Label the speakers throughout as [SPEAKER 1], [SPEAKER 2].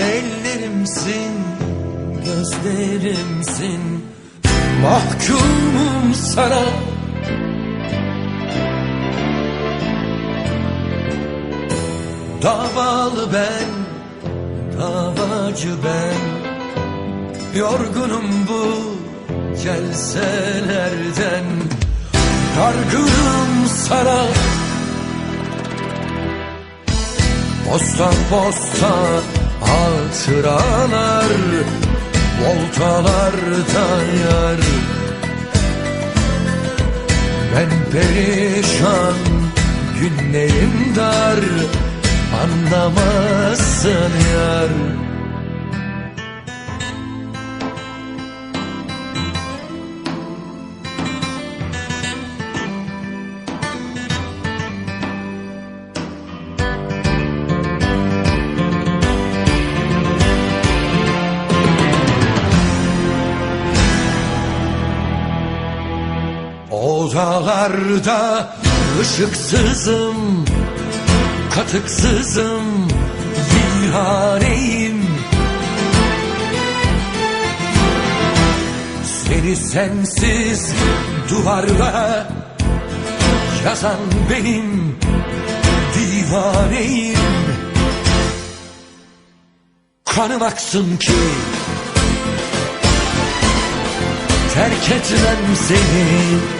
[SPEAKER 1] Ellerimsin, gözlerimsin. Mahkumum sana. Davalı ben, davacı ben. Yorgunum bu celselerden Dargınım sana. Posta posta hatıralar Voltalarda yar. Ben perişan günlerim dar Anlamazsın yar Odalarda ışıksızım, katıksızım, viraneyim. Seni sensiz duvarlara yazan benim divaneyim. Kanım aksın ki terk etmem seni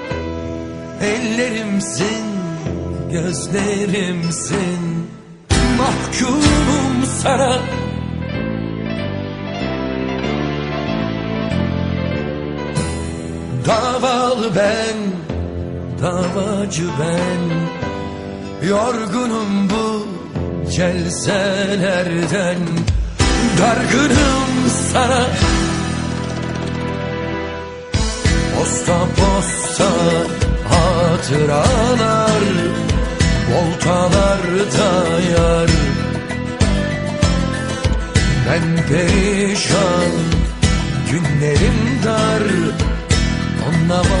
[SPEAKER 1] Ellerimsin, gözlerimsin. Mahkumum sana. Davalı ben, davacı ben. Yorgunum bu celselerden. Dargınım sana. Posta posta hatıralar Voltalarda yar. Ben perişan Günlerim dar Anlamazsın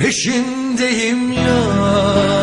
[SPEAKER 1] Peşindeyim ya